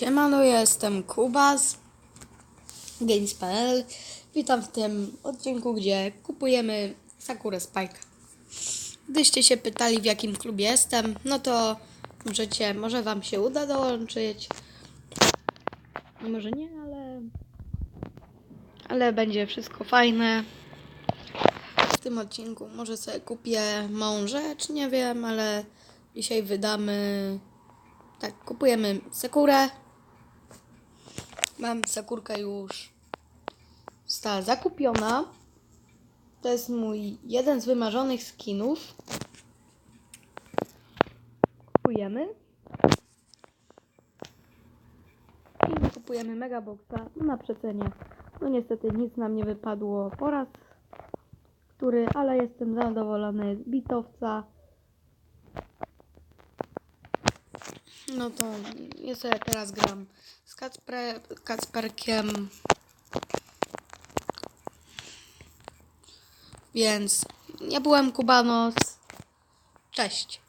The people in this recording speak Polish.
Siemano, ja jestem Kubas Games.pl Witam w tym odcinku, gdzie kupujemy Sakurę Spike. Gdyście się pytali w jakim klubie jestem, no to możecie, może wam się uda dołączyć. Może nie, ale ale będzie wszystko fajne. W tym odcinku może sobie kupię małą rzecz, nie wiem, ale dzisiaj wydamy tak, kupujemy Sakurę. Mam Sakurkę już została zakupiona. To jest mój jeden z wymarzonych skinów. Kupujemy. I kupujemy Megaboxa na przecenie. No niestety nic nam nie wypadło po raz który, ale jestem zadowolony z bitowca. No to ja sobie teraz gram z Kacpre, Kacperkiem. Więc ja byłem Kubanos. Cześć.